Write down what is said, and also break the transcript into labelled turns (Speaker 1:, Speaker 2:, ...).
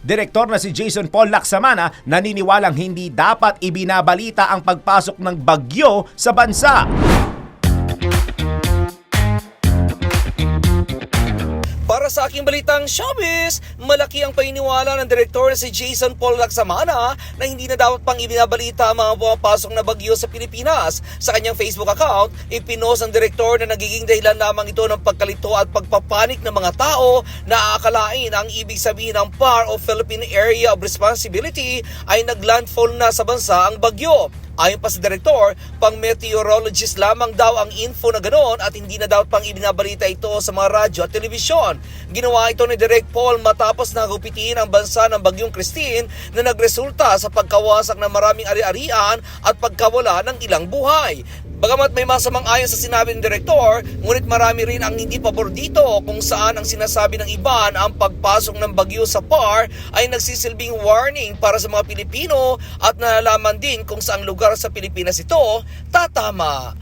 Speaker 1: Direktor na si Jason Paul Laksamana naniniwalang hindi dapat ibinabalita ang pagpasok ng bagyo sa bansa.
Speaker 2: Sa aking balitang showbiz, malaki ang paniniwala ng direktor na si Jason Paul Laksamana na hindi na dapat pang ibinabalita ang mga pumapasok na bagyo sa Pilipinas. Sa kanyang Facebook account, ipinost ang direktor na nagiging dahilan lamang ito ng pagkalito at pagpapanik ng mga tao na aakalain ang ibig sabihin ng PAR o Philippine Area of Responsibility ay naglandfall na sa bansa ang bagyo. Ayon pa sa direktor, pang meteorologist lamang daw ang info na ganoon at hindi na dapat pang ibinabalita ito sa mga radyo at telebisyon. Ginawa ito ni Direk Paul matapos na gupitin ang bansa ng Bagyong Christine na nagresulta sa pagkawasak ng maraming ari-arian at pagkawala ng ilang buhay. Bagamat may masamang ayon sa sinabi ng direktor, ngunit marami rin ang hindi pabor dito kung saan ang sinasabi ng iba na ang pagpasok ng bagyo sa PAR ay nagsisilbing warning para sa mga Pilipino at nalalaman din kung saang lugar sa Pilipinas ito tatama.